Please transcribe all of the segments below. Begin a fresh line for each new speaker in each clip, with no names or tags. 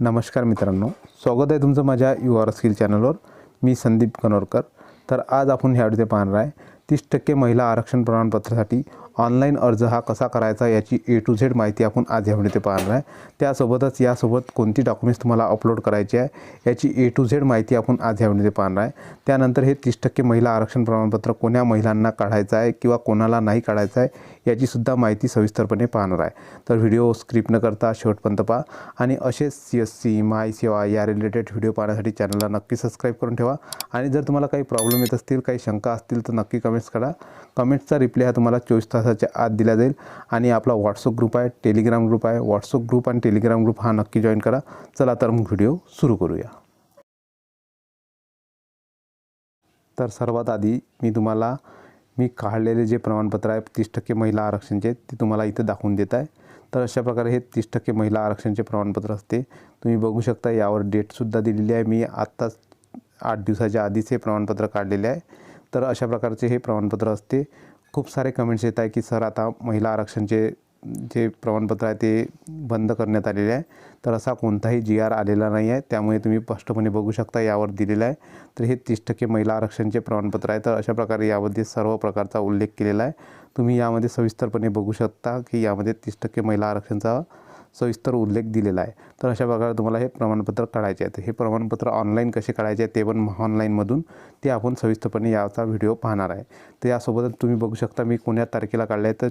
नमस्कार मित्रांनो स्वागत आहे तुमचं माझ्या यू आर स्किल चॅनलवर. मी संदीप कनोरकर. तर आज आपण ह्या व्हिडिओ पाहणार आहे तीस टक्के महिला आरक्षण प्रमाणपत्रासाठी ऑनलाईन अर्ज हा कसा करायचा याची ए टू झेड माहिती आपण आज या व्हिडिओ पाहणार आहे. त्यासोबतच यासोबत कोणती डॉक्युमेंट्स तुम्हाला अपलोड करायची आहे याची ए टू झेड माहिती आपण आज या व्हिडिओ पाहणार आहे. त्यानंतर हे तीस टक्के महिला आरक्षण प्रमाणपत्र कोण्या महिलांना काढायचं आहे किंवा कोणाला नाही काढायचं आहे याचीसुद्धा माहिती सविस्तरपणे पाहणार आहे. तर व्हिडिओ स्क्रिप्ट न करता शेवटपर्यंत पहा. आणि असेच सी एस सी माय सेवा या रिलेटेड व्हिडिओ पाहण्यासाठी चॅनलला नक्की सबस्क्राईब करून ठेवा. आणि जर तुम्हाला काही प्रॉब्लेम येत असतील काही शंका असतील तर नक्की कमेंट्स करा. कमेंट्सचा रिप्लाय हा तुम्हाला चोवीस तास तासाच्या आत दिला जाईल आणि आपला व्हॉट्सअप ग्रुप आहे टेलिग्राम ग्रुप आहे. व्हॉट्सअप ग्रुप आणि टेलिग्राम ग्रुप हा नक्की जॉईन करा. चला तर मग व्हिडिओ सुरू करूया. तर सर्वात आधी मी तुम्हाला मी काढलेले जे प्रमाणपत्र आहे तीस टक्के महिला आरक्षणचे ते तुम्हाला इथे दाखवून देत आहे. तर अशा प्रकारे हे तीस टक्के महिला आरक्षणचे प्रमाणपत्र असते. तुम्ही बघू शकता यावर डेटसुद्धा दिलेली आहे. मी आत्ताच आठ दिवसाच्या आधीच हे प्रमाणपत्र काढलेले आहे. तर अशा प्रकारचे हे प्रमाणपत्र असते. खूप सारे कमेंट्स येत आहे की सर आता महिला आरक्षणचे जे प्रमाणपत्र आहे ते बंद करण्यात आलेले आहे. तर असा कोणताही जी आर आलेला नाही आहे. त्यामुळे तुम्ही स्पष्टपणे बघू शकता यावर दिलेलं आहे. तर हे तीस टक्के महिला आरक्षणचे प्रमाणपत्र आहे. तर अशा प्रकारे यामध्ये सर्व प्रकारचा उल्लेख केलेला आहे. तुम्ही यामध्ये सविस्तरपणे बघू शकता की यामध्ये तीस टक्के महिला आरक्षणचा सविस्तर उल्लेख दिलेला आहे. तर अशा प्रकारे तुम्हाला हे प्रमाणपत्र काढायचे आहे तर हे प्रमाणपत्र ऑनलाईन कसे काढायचे आहे ते पण ऑनलाईनमधून ते आपण सविस्तरपणे याचा व्हिडिओ पाहणार आहे. तर यासोबतच तुम्ही बघू शकता मी कोण्या तारखेला काढलं आहे तर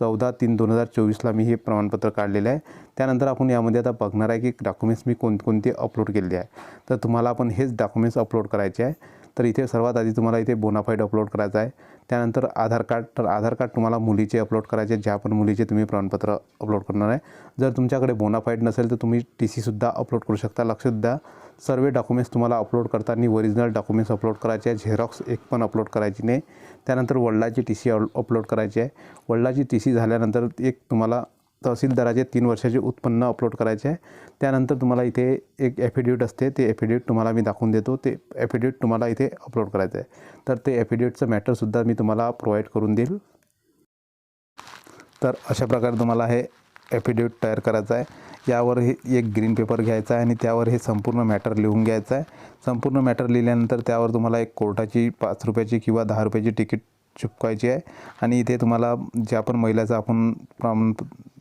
चौदा तीन दोन हजार चोवीसला मी हे प्रमाणपत्र काढलेलं आहे. त्यानंतर आपण यामध्ये आता बघणार आहे की डॉक्युमेंट्स मी कोणकोणते अपलोड केलेले आहे. तर तुम्हाला आपण हेच डॉक्युमेंट्स अपलोड करायचे आहे. तर इथे सर्वात आधी तुम्हाला इथे बोनाफाईड अपलोड करायचा आहे. त्यानंतर आधार कार्ड तर आधार कार्ड तुम्हाला मुलीचे अपलोड करायचे ज्या पण मुलीचे तुम्ही प्रमाणपत्र अपलोड करणार आहे. जर तुमच्याकडे बोनाफाईड नसेल तर तुम्ही टी सीसुद्धा अपलोड करू शकता. लक्षात द्या सर्व डॉक्युमेंट्स तुम्हाला अपलोड करताना ओरिजिनल डॉक्युमेंट्स अपलोड करायचे आहे झेरॉक्स एक पण अपलोड करायची नाही. त्यानंतर वडिलाची टी सी अपलोड करायची आहे. वडिलाची टी सी झाल्यानंतर एक तुम्हाला तहसीलदाराचे तीन वर्षाचे उत्पन्न अपलोड करायचे आहे. त्यानंतर तुम्हाला इथे एक ॲफिडेविट असते. ते ॲफिडेविट तुम्हाला मी दाखवून देतो. ते ॲफिडेविट तुम्हाला इथे अपलोड करायचं आहे. तर ते ॲफिडेविटचं मॅटरसुद्धा मी तुम्हाला प्रोव्हाइड करून देईल. तर अशा प्रकारे तुम्हाला हे ॲफिडेविट तयार करायचं आहे. यावर हे एक ग्रीन पेपर घ्यायचा आहे आणि त्यावर हे संपूर्ण मॅटर लिहून घ्यायचं आहे. संपूर्ण मॅटर लिहिल्यानंतर त्यावर तुम्हाला एक कोर्टाची पाच रुपयाची किंवा दहा रुपयाची तिकीट चिपकायची आहे. आणि इथे तुम्हाला ज्या पण महिलाचं आपण प्रमाण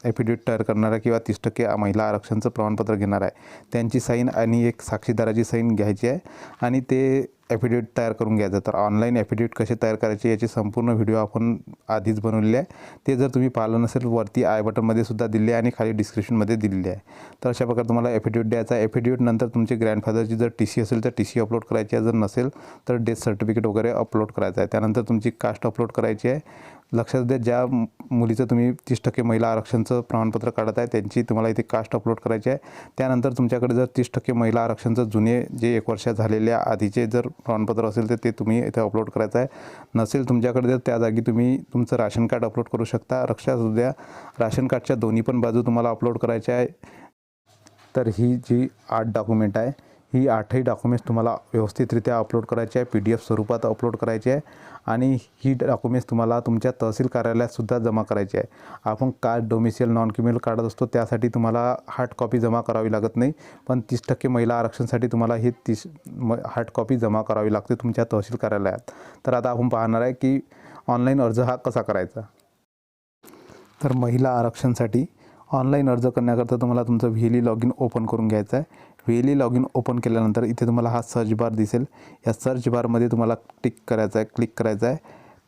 ॲफिडेविट तयार करणारा किंवा तीस टक्के महिला आरक्षणचं प्रमाणपत्र घेणार आहे. त्यांची साईन आणि एक साक्षीदाराची साईन घ्यायची आहे आणि ते ॲफिडेविट तयार करून घ्यायचं. तर ऑनलाईन ॲफिडेविट कसे तयार करायचे याची संपूर्ण व्हिडिओ आपण आधीच बनवलेली आहे. ते जर तुम्ही पाहिलं नसेल वरती आय बटनमध्ये सुद्धा दिले आहे आणि खाली डिस्क्रिप्शनमध्ये दिलेली आहे. तर अशा प्रकारे तुम्हाला ॲफिडेविट द्यायचा ॲफिडेविट नंतर तुमचे ग्रँडफादरची जर टी सी असेल तर टी सी अपलोड करायची आहे. जर नसेल तर डेथ सर्टिफिकेट वगैरे अपलोड करायचं आहे. त्यानंतर तुमची कास्ट अपलोड करायची आहे. लक्षात द्या ज्या मुलीचं तुम्ही तीस टक्के महिला आरक्षणचं प्रमाणपत्र काढत आहे त्यांची तुम्हाला इथे कास्ट अपलोड करायची आहे. त्यानंतर तुमच्याकडे जर तीस टक्के महिला आरक्षणचं जुने जे एक वर्ष झालेल्या आधीचे जर प्रमाणपत्र असेल तर ते तुम्ही इथे अपलोड करायचं आहे. नसेल तुमच्याकडे जर त्या जागी तुम्ही तुमचं राशन कार्ड अपलोड करू शकता. लक्षात द्या राशन कार्डच्या दोन्ही पण बाजू तुम्हाला अपलोड करायच्या आहे. तर ही जी आठ डॉक्युमेंट आहे ही आठही डॉक्युमेंट्स तुम्हाला व्यवस्थितरित्या अपलोड करायची आहे. पी डी एफ स्वरूपात अपलोड करायची आहे. आणि ही डॉक्युमेंट्स तुम्हाला तुमच्या तहसील कार्यालयातसुद्धा जमा करायची आहे. आपण कार्ड डोमिसियल नॉन क्रिमिनल काढत असतो त्यासाठी तुम्हाला हार्ड कॉपी जमा करावी लागत नाही. पण तीस टक्के महिला आरक्षणसाठी तुम्हाला ही तीस म हार्ड कॉपी जमा करावी लागते तुमच्या तहसील कार्यालयात. तर आता आपण पाहणार आहे की ऑनलाईन अर्ज हा कसा करायचा? तर महिला आरक्षणसाठी ऑनलाईन अर्ज करण्याकरता तुम्हाला तुमचं व्ही लॉग इन ओपन करून घ्यायचं आहे. वेली लॉग इन ओपन केल्यानंतर इथे तुम्हाला हा सर्च बार दिसेल. या सर्च बारमध्ये तुम्हाला टिक करायचा आहे क्लिक करायचा आहे.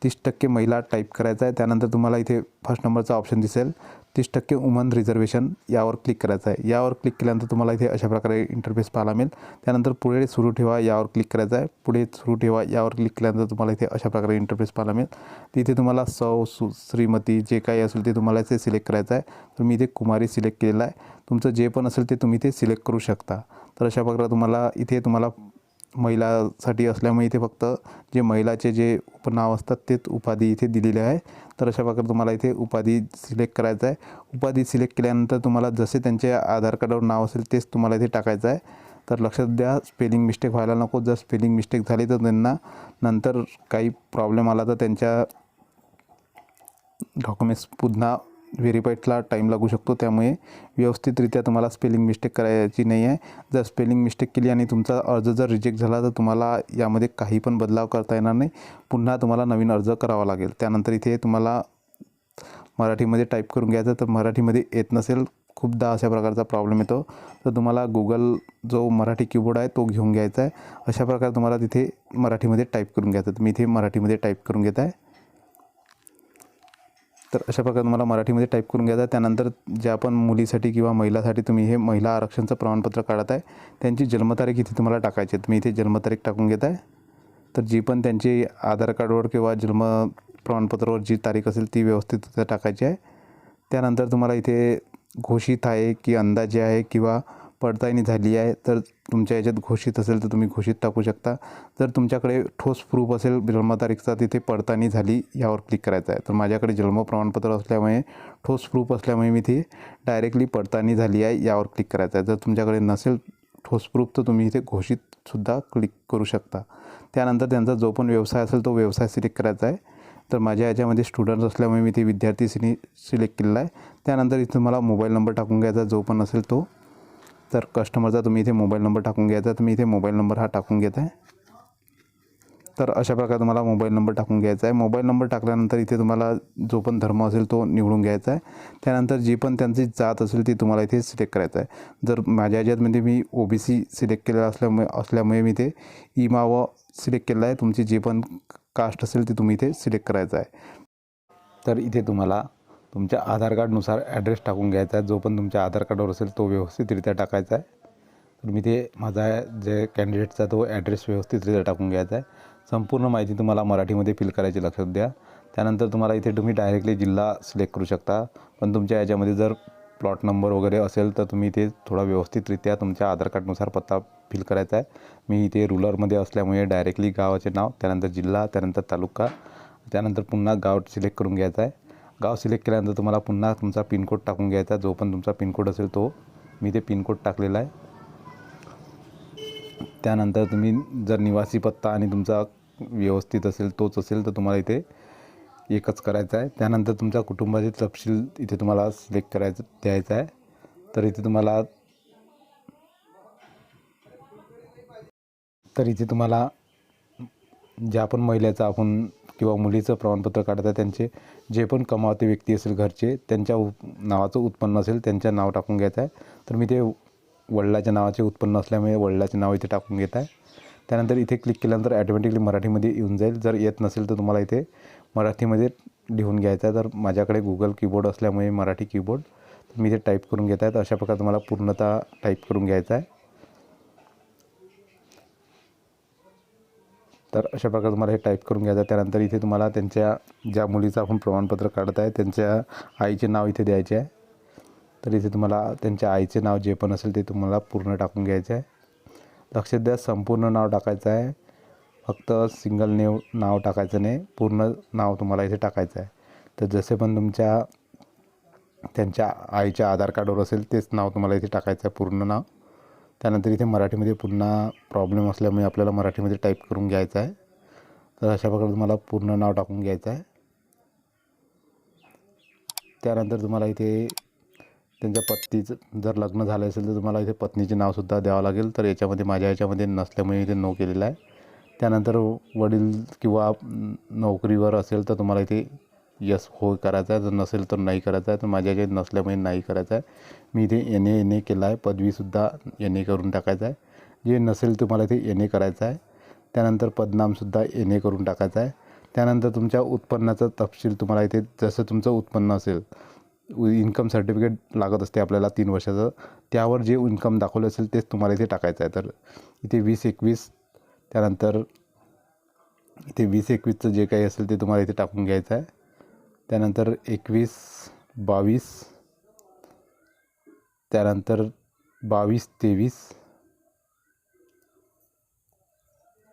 तीस टक्के महिला टाईप करायचा आहे. त्यानंतर तुम्हाला इथे फर्स्ट नंबरचा ऑप्शन दिसेल. तीस टक्के वुमन रिझर्वेशन यावर क्लिक करायचं आहे. यावर क्लिक केल्यानंतर तुम्हाला इथे अशा प्रकारे इंटरफेस पाहायला मिळेल. त्यानंतर पुढे सुरू ठेवा यावर क्लिक करायचं आहे. पुढे सुरू ठेवा यावर क्लिक केल्यानंतर तुम्हाला इथे अशा प्रकारे इंटरफेस पाहायला मिळेल. तिथे तुम्हाला सौ सु श्रीमती जे काही असेल ते तुम्हाला इथे सिलेक्ट करायचं आहे. तर मी इथे कुमारी सिलेक्ट केलेलं आहे. तुमचं जे पण असेल ते तुम्ही ते सिलेक्ट करू शकता. तर अशा प्रकारे तुम्हाला इथे तुम्हाला महिलासाठी असल्यामुळे इथे फक्त जे महिलाचे जे उपनाव असतात तेच उपाधी इथे दिलेले आहे. तर अशा प्रकारे तुम्हाला इथे उपाधी सिलेक्ट करायचं आहे. उपाधी सिलेक्ट केल्यानंतर तुम्हाला जसे त्यांचे आधार कार्डावर नाव असेल तेच तुम्हाला इथे टाकायचं आहे. तर लक्षात द्या स्पेलिंग मिस्टेक व्हायला नको. जर स्पेलिंग मिस्टेक झाली तर त्यांना नंतर काही प्रॉब्लेम आला तर त्यांच्या डॉक्युमेंट्स पुन्हा व्हेरीफाईडला टाईम लागू शकतो. त्यामुळे व्यवस्थितरित्या तुम्हाला स्पेलिंग मिस्टेक करायची नाही आहे. जर स्पेलिंग मिस्टेक केली आणि तुमचा अर्ज जर रिजेक्ट झाला तर तुम्हाला यामध्ये काही पण बदलाव करता येणार नाही. पुन्हा तुम्हाला नवीन अर्ज करावा लागेल. त्यानंतर इथे तुम्हाला मराठीमध्ये टाईप करून घ्यायचं तर मराठीमध्ये येत नसेल खूपदा अशा प्रकारचा प्रॉब्लेम येतो. तर तुम्हाला गुगल जो मराठी कीबोर्ड आहे तो घेऊन घ्यायचा आहे. अशा प्रकारे तुम्हाला तिथे मराठीमध्ये टाईप करून घ्यायचं तर मी इथे मराठीमध्ये टाईप करून घेत आहे. तर अशा प्रकारे तुम्हाला मराठीमध्ये टाईप करून घ्यायचा आहे. त्यानंतर ज्या पण मुलीसाठी किंवा महिलासाठी तुम्ही हे महिला आरक्षणचं प्रमाणपत्र काढत आहे त्यांची जन्मतारीख इथे तुम्हाला टाकायची आहे. तुम्ही इथे जन्मतारीख टाकून घेत आहे. तर जी पण त्यांची आधार कार्डवर किंवा जन्म प्रमाणपत्रावर जी तारीख असेल ती व्यवस्थित तिथे टाकायची आहे. त्यानंतर तुम्हाला इथे घोषित आहे की अंदाजे आहे किंवा पडताळणी झाली आहे तर तुमच्या याच्यात घोषित असेल तर तुम्ही घोषित टाकू शकता. जर तुमच्याकडे ठोस प्रूफ असेल जन्मतारीखचा तिथे पडताळणी झाली यावर क्लिक करायचं आहे. तर माझ्याकडे जन्म प्रमाणपत्र असल्यामुळे ठोस प्रूफ असल्यामुळे मी ती डायरेक्टली पडताळणी झाली आहे यावर क्लिक करायचं आहे. जर तुमच्याकडे नसेल ठोस प्रूफ तर तुम्ही इथे घोषितसुद्धा क्लिक करू शकता. त्यानंतर त्यांचा जो पण व्यवसाय असेल तो व्यवसाय सिलेक्ट करायचा आहे. तर माझ्या याच्यामध्ये स्टुडंट असल्यामुळे मी ते विद्यार्थी सिनी सिलेक्ट केलेला आहे. त्यानंतर इथे मला मोबाईल नंबर टाकून घ्यायचा जो पण असेल तो तर कस्टमरचा तुम्ही इथे मोबाईल नंबर टाकून घ्यायचा तर मी इथे मोबाईल नंबर हा टाकून घेत आहे तर अशा प्रकारे तुम्हाला मोबाईल नंबर टाकून घ्यायचा आहे. मोबाईल नंबर टाकल्यानंतर इथे तुम्हाला जो पण धर्म असेल तो निवडून घ्यायचा आहे. त्यानंतर जी पण त्यांची जात असेल ती तुम्हाला इथे सिलेक्ट करायचं आहे. जर माझ्या याच्यातमध्ये मी ओ बी सी सिलेक्ट केलेला असल्यामुळे असल्यामुळे मी ते इमा व सिलेक्ट केलेलं आहे. तुमची जी पण कास्ट असेल ती तुम्ही इथे सिलेक्ट करायचं आहे. तर इथे तुम्हाला तुमच्या आधार कार्डनुसार ॲड्रेस टाकून घ्यायचा आहे. जो पण तुमच्या आधार कार्डवर असेल तो व्यवस्थितरित्या टाकायचा आहे. तर मी ते माझा जे कॅन्डिडेटचा तो ॲड्रेस व्यवस्थितरित्या टाकून घ्यायचा आहे. संपूर्ण माहिती तुम्हाला मराठीमध्ये फिल करायची लक्षात द्या. त्यानंतर तुम्हाला इथे तुम्ही डायरेक्टली जिल्हा सिलेक्ट करू शकता. पण तुमच्या याच्यामध्ये जर प्लॉट नंबर वगैरे असेल तर तुम्ही ते थोडा व्यवस्थितरित्या तुमच्या आधार कार्डनुसार पत्ता फिल करायचा आहे. मी इथे रुरलमध्ये असल्यामुळे डायरेक्टली गावाचे नाव त्यानंतर जिल्हा त्यानंतर तालुका त्यानंतर पुन्हा गाव सिलेक्ट करून घ्यायचा आहे. गाव सिलेक्ट केल्यानंतर तुम्हाला पुन्हा तुमचा पिनकोड टाकून घ्यायचा जो पण तुमचा पिनकोड असेल तो. मी ते पिनकोड टाकलेला आहे. त्यानंतर तुम्ही जर निवासी पत्ता आणि तुमचा व्यवस्थित असेल तोच असेल तर तुम्हाला इथे एकच करायचा आहे. त्यानंतर तुमच्या कुटुंबाचे तपशील इथे तुम्हाला सिलेक्ट करायचं द्यायचं आहे. तर इथे तुम्हाला तर इथे तुम्हाला ज्या पण महिलेचं आपण किंवा मुलीचं प्रमाणपत्र काढत आहे त्यांचे जे पण कमावते व्यक्ती असेल घरचे त्यांच्या उ नावाचं उत्पन्न असेल त्यांच्या नाव टाकून घ्यायचं आहे. तर मी ते वडिलाच्या नावाचे उत्पन्न असल्यामुळे वडिलाचे नाव इथे टाकून घेत आहे. त्यानंतर इथे क्लिक केल्यानंतर ॲटोमॅटिकली मराठीमध्ये येऊन जाईल. जर येत नसेल तर तुम्हाला इथे मराठीमध्ये लिहून घ्यायचं आहे. तर माझ्याकडे गुगल कीबोर्ड असल्यामुळे मराठी कीबोर्ड मी इथे टाईप करून घेत आहे. तर अशा प्रकारे तुम्हाला पूर्णतः टाईप करून घ्यायचं आहे. तर अशा प्रकारे तुम्हाला हे टाईप करून घ्यायचं त्यानंतर इथे तुम्हाला त्यांच्या ज्या मुलीचं आपण प्रमाणपत्र काढत आहे त्यांच्या आईचे नाव इथे द्यायचे आहे. तर इथे तुम्हाला त्यांच्या आईचे नाव जे पण असेल ते तुम्हाला पूर्ण टाकून घ्यायचे आहे. लक्षात द्या संपूर्ण नाव टाकायचं आहे. फक्त सिंगल नेव नाव टाकायचं नाही पूर्ण नाव तुम्हाला इथे टाकायचं आहे. तर जसे पण तुमच्या त्यांच्या आईच्या आधार कार्डवर असेल तेच नाव तुम्हाला इथे टाकायचं आहे पूर्ण नाव. त्यानंतर इथे मराठीमध्ये पुन्हा प्रॉब्लेम असल्यामुळे आपल्याला मराठीमध्ये टाईप करून घ्यायचं आहे. तर अशा प्रकारे तुम्हाला पूर्ण नाव टाकून घ्यायचं आहे. त्यानंतर तुम्हाला इथे त्यांच्या पत्नीचं जर लग्न झालं असेल तर तुम्हाला इथे पत्नीचे नावसुद्धा द्यावं लागेल. तर याच्यामध्ये माझ्या याच्यामध्ये नसल्यामुळे इथे नो केलेलं आहे. त्यानंतर वडील किंवा नोकरीवर असेल तर तुम्हाला इथे यस हो करायचा आहे. जर नसेल तर नाही करायचं आहे. तर माझ्याकडे नसल्यामुळे नाही करायचं आहे. मी इथे एन ए एन ए केलं आहे. पदवीसुद्धा एन ए करून टाकायचं आहे. जे नसेल तुम्हाला इथे एन ए करायचं आहे. त्यानंतर पदनामसुद्धा एन ए करून टाकायचं आहे. त्यानंतर तुमच्या उत्पन्नाचं तपशील तुम्हाला इथे जसं तुमचं उत्पन्न असेल इन्कम सर्टिफिकेट लागत असते आपल्याला तीन वर्षाचं त्यावर जे इन्कम दाखवलं असेल तेच तुम्हाला इथे टाकायचं आहे. तर इथे वीस एकवीस त्यानंतर इथे वीस एकवीसचं जे काही असेल ते तुम्हाला इथे टाकून घ्यायचं आहे. त्यानंतर एकवीस बावीस त्यानंतर बावीस तेवीस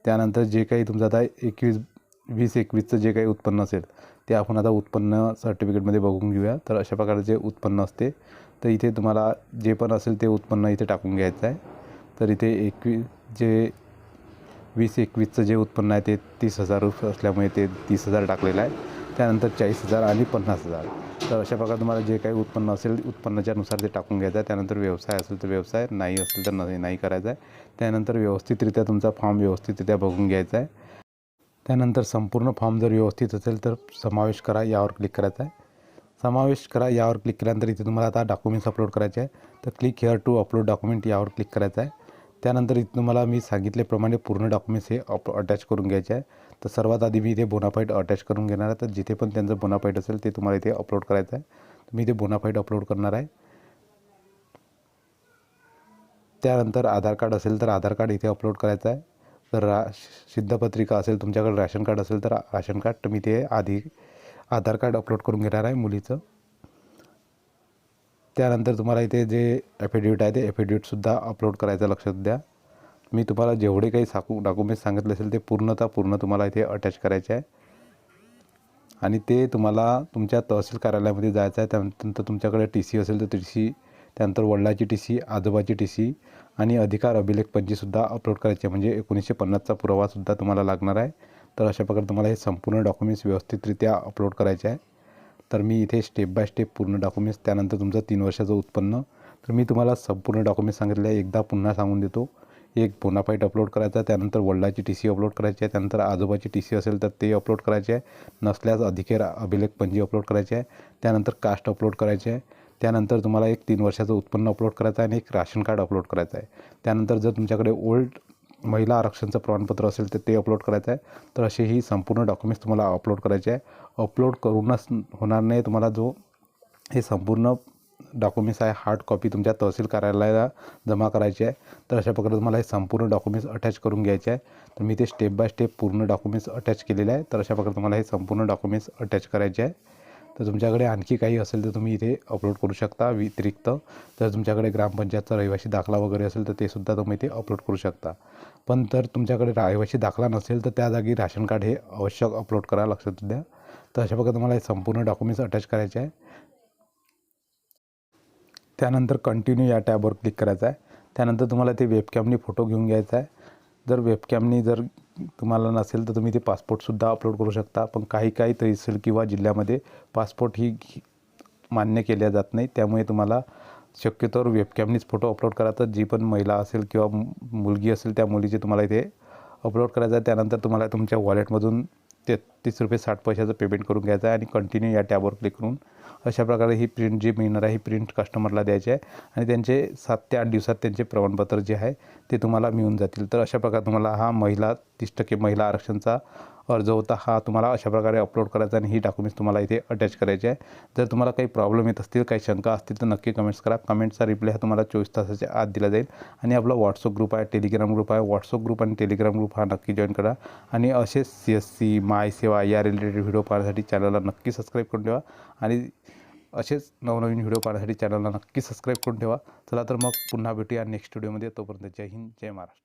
त्यानंतर जे काही तुमचं आता एकवीस वीस एकवीसचं जे काही उत्पन्न असेल ते आपण आता उत्पन्न सर्टिफिकेटमध्ये बघून घेऊया. तर अशा प्रकारे जे उत्पन्न असते तर इथे तुम्हाला जे पण असेल ते उत्पन्न इथे टाकून घ्यायचं आहे. तर इथे एकवीस जे वीस एकवीसचं जे उत्पन्न आहे ते तीस हजार रुपये असल्यामुळे ते तीस हजार टाकलेलं आहे. त्यानंतर चाळीस हजार आणि पन्नास हजार. तर अशा प्रकारे तुम्हाला जे काही उत्पन्न असेल उत्पन्नाच्यानुसार ते टाकून घ्यायचं आहे. त्यानंतर व्यवसाय असेल तर व्यवसाय नाही असेल तर नाही नाही करायचा आहे. त्यानंतर व्यवस्थितरित्या तुमचा फॉर्म व्यवस्थितरित्या बघून घ्यायचा आहे. त्यानंतर संपूर्ण फॉर्म जर व्यवस्थित असेल तर समावेश करा यावर क्लिक करायचा आहे. समावेश करा यावर क्लिक केल्यानंतर इथे तुम्हाला आता डॉक्युमेंट्स अपलोड करायचे आहे तर click here to upload document यावर क्लिक करायचं आहे. त्यानंतर इथे तुम्हाला मी सांगितल्याप्रमाणे पूर्ण डॉक्युमेंट्स हे अप अटॅच करून घ्यायचे आहे. तर सर्वात आधी मी इथे बोनाफाईट अटॅच करून घेणार आहे. तर जिथे पण त्यांचं बोनाफाईट असेल ते तुम्हाला इथे अपलोड करायचं आहे. मी इथे बोनाफाईट अपलोड करणार आहे. त्यानंतर आधार कार्ड असेल तर आधार कार्ड इथे अपलोड करायचं आहे. तर रा सिद्धपत्रिका असेल तुमच्याकडे राशन कार्ड असेल तर राशन कार्ड तर मी ते आधी आधार कार्ड अपलोड करून घेणार आहे मुलीचं. त्यानंतर तुम्हाला इथे जे ॲफिडेविट आहे ते ॲफिडेविटसुद्धा अपलोड करायचं लक्षात द्या. मी तुम्हाला जेवढे काही साकू डॉक्युमेंट्स सांगितले असेल ते पूर्णतः पूर्ण तुम्हाला इथे अटॅच करायचे आहे. आणि ते तुम्हाला तुमच्या तहसील कार्यालयामध्ये जायचं आहे त्यानंतर तुमच्याकडे टी सी असेल तर टी सी त्यानंतर वडिलाची टी सी आजोबाची टी सी आणि अधिकार अभिलेख पंचीसुद्धा अपलोड करायचे म्हणजे एकोणीसशे पन्नासचा पुरावासुद्धा तुम्हाला लागणार आहे. तर अशा प्रकारे तुम्हाला हे संपूर्ण डॉक्युमेंट्स व्यवस्थितरित्या अपलोड करायचे आहे. तर मी इथे स्टेप बाय स्टेप पूर्ण डॉक्युमेंट्स त्यानंतर तुमचं तीन वर्षाचं उत्पन्न. तर मी तुम्हाला संपूर्ण डॉक्युमेंट्स सांगितले आहे. एकदा पुन्हा सांगून देतो. एक बोनाफाईट अपलोड करायचा त्यानंतर वडिलाची टी सी अपलोड करायची आहे. त्यानंतर आजोबाची टी सी असेल तर ते अपलोड करायचे आहे. नसल्यास अधिकार अभिलेख पंजी अपलोड करायचे आहे. त्यानंतर कास्ट अपलोड करायचे आहे. त्यानंतर तुम्हाला एक तीन वर्षाचं उत्पन्न अपलोड करायचं आहे आणि एक राशन कार्ड अपलोड करायचं आहे. त्यानंतर जर तुमच्याकडे ओल्ड महिला आरक्षणचं प्रमाणपत्र असेल तर ते अपलोड करायचं आहे. तर असे ही संपूर्ण डॉक्युमेंट्स तुम्हाला अपलोड करायचे आहे. अपलोड करूनच होणार नाही. तुम्हाला जो हे संपूर्ण डॉक्युमेंट्स आहे हार्ड कॉपी तुमच्या तहसील कार्यालयाला जमा करायची आहे. तर अशा प्रकारे तुम्हाला हे संपूर्ण डॉक्युमेंट्स अटॅच करून घ्यायचे आहे. तर मी ते स्टेप बाय स्टेप पूर्ण डॉक्युमेंट्स अटॅच केलेले आहे. तर अशा प्रकारे तुम्हाला हे संपूर्ण डॉक्युमेंट्स अटॅच करायचे आहे. तर तुमच्याकडे आणखी काही असेल तर तुम्ही इथे अपलोड करू शकता व्यतिरिक्त. जर तुमच्याकडे ग्रामपंचायतचा रहिवासी दाखला वगैरे असेल तर ते सुद्धा तुम्ही इथे अपलोड करू शकता. पण जर तुमच्याकडे रहिवासी दाखला नसेल तर त्या जागी राशन कार्ड हे आवश्यक अपलोड करा लक्षात द्या. तर अशा प्रकारे तुम्हाला हे संपूर्ण डॉक्युमेंट्स अटॅच करायचे आहे. त्यानंतर कंटिन्यू या टॅबवर क्लिक करायचं आहे. त्यानंतर तुम्हाला ते वेबकॅमनी फोटो घेऊन घ्यायचा आहे. जर वेबकॅमनी जर तुम्हाला नसेल तर तुम्ही ते पासपोर्टसुद्धा अपलोड करू शकता. पण काही काही तहसील किंवा जिल्ह्यामध्ये पासपोर्ट ही मान्य केल्या जात नाही. त्यामुळे तुम्हाला शक्यतोवर वेबकॅमनीच फोटो अपलोड करायचा जी पण महिला असेल किंवा मुलगी असेल त्या मुलीचे तुम्हाला इथे अपलोड करायचं आहे. त्यानंतर तुम्हाला तुमच्या वॉलेटमधून तेहतीस रुपये साठ पैशाचं पेमेंट करून घ्यायचं आहे आणि कंटिन्यू या टॅबवर क्लिक करून अशा प्रकारे ही प्रिंट जी मिळणार आहे ही प्रिंट कस्टमरला द्यायची आहे आणि त्यांचे सात ते आठ दिवसात त्यांचे प्रमाणपत्र जे आहे ते तुम्हाला मिळून जातील. तर अशा प्रकारे तुम्हाला हा महिला तीस टक्के महिला आरक्षणचा अर्ज होता हा तुम्हाला अशा प्रकारे अपलोड करायचा आणि ही डॉक्युमेंट्स तुम्हाला इथे अटॅच करायचे आहे जर तुम्हाला काही प्रॉब्लेम येत असतील काही शंका असतील तर नक्की कमेंट्स करा. कमेंटचा रिप्लाय हा तुम्हाला चोवीस तासाच्या आत दिला जाईल. आणि आपला व्हॉट्सअप ग्रुप आहे टेलिग्राम ग्रुप आहे. व्हॉट्सअप ग्रुप आणि टेलिग्राम ग्रुप हा नक्की जॉईन करा. आणि असेच सी एस सी माय सेवा या रिलेटेड व्हिडिओ पाहण्यासाठी चॅनलला नक्की सबस्क्राईब करून ठेवा. आणि असेच नवनवीन व्हिडिओ पाहण्यासाठी चॅनलला नक्की सबस्क्राईब करून ठेवा. चला तर मग पुन्हा भेटूया नेक्स्ट व्हिडिओमध्ये तोपर्यंत जय हिंद जय महाराष्ट्र.